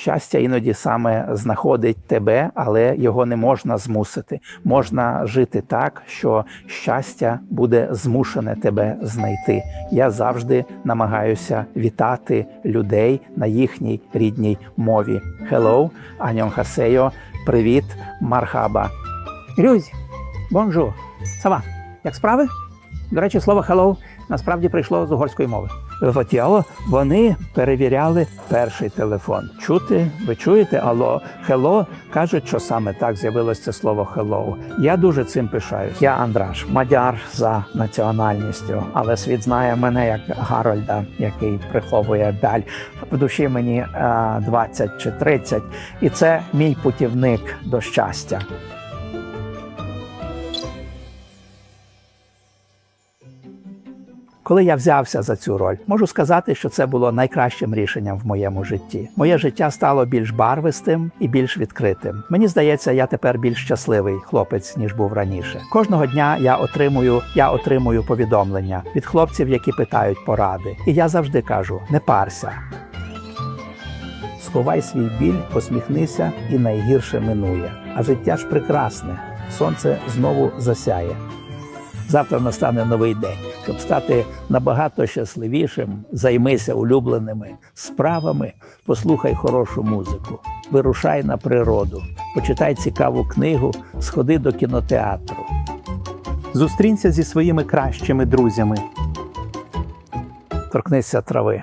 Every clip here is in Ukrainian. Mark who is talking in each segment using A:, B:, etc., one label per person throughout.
A: Щастя іноді саме знаходить тебе, але його не можна змусити. Можна жити так, що щастя буде змушене тебе знайти. Я завжди намагаюся вітати людей на їхній рідній мові. Hello, аньонхасейо, привіт, мархаба. Люзі, бонжур, сава. Як справи? До речі, слово hello насправді прийшло з угорської мови. Ватіало вони перевіряли перший телефон. Чути, ви чуєте? Алло, hello? кажуть, що саме так з'явилось це слово hello. Я дуже цим пишаюсь. Я Андраш, мадяр за національністю, але світ знає мене як Гарольда, який приховує даль. В душі мені е, 20 чи 30, і це мій путівник до щастя. Коли я взявся за цю роль, можу сказати, що це було найкращим рішенням в моєму житті. Моє життя стало більш барвистим і більш відкритим. Мені здається, я тепер більш щасливий хлопець ніж був раніше. Кожного дня я отримую, я отримую повідомлення від хлопців, які питають поради. І я завжди кажу: не парся. Сховай свій біль, посміхнися, і найгірше минує. А життя ж прекрасне. Сонце знову засяє. Завтра настане новий день. Щоб стати набагато щасливішим, займися улюбленими справами, послухай хорошу музику, вирушай на природу, почитай цікаву книгу, сходи до кінотеатру.
B: Зустрінься зі своїми кращими друзями.
A: торкнися трави.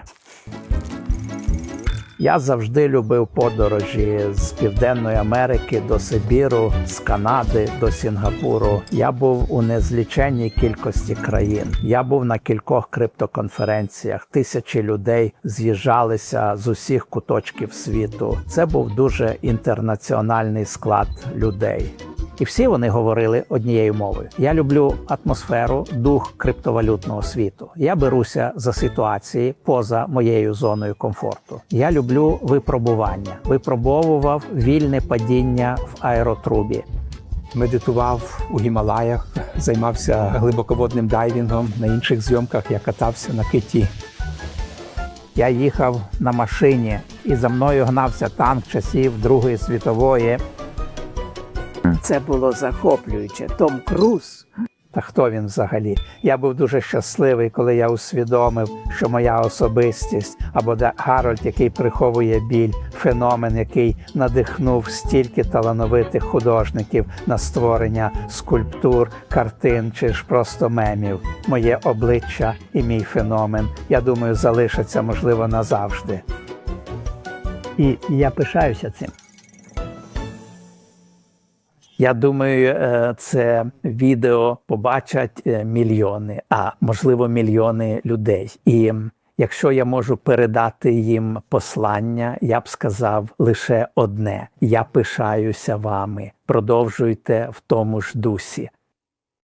A: Я завжди любив подорожі з Південної Америки до Сибіру, з Канади до Сінгапуру. Я був у незліченній кількості країн. Я був на кількох криптоконференціях. Тисячі людей з'їжджалися з усіх куточків світу. Це був дуже інтернаціональний склад людей. І всі вони говорили однією мовою. Я люблю атмосферу, дух криптовалютного світу. Я беруся за ситуації поза моєю зоною комфорту. Я люблю випробування. Випробовував вільне падіння в аеротрубі.
B: Медитував у Гімалаях, займався глибоководним дайвінгом. На інших зйомках я катався на киті.
A: Я їхав на машині, і за мною гнався танк часів Другої світової. Це було захоплююче. Том Круз. Та хто він взагалі? Я був дуже щасливий, коли я усвідомив, що моя особистість або де Гарольд, який приховує біль, феномен, який надихнув стільки талановитих художників на створення скульптур, картин чи ж просто мемів. Моє обличчя і мій феномен, я думаю, залишаться можливо назавжди. І я пишаюся цим. Я думаю, е, це відео побачать е, мільйони, а можливо, мільйони людей. І якщо я можу передати їм послання, я б сказав лише одне: я пишаюся вами. Продовжуйте в тому ж дусі.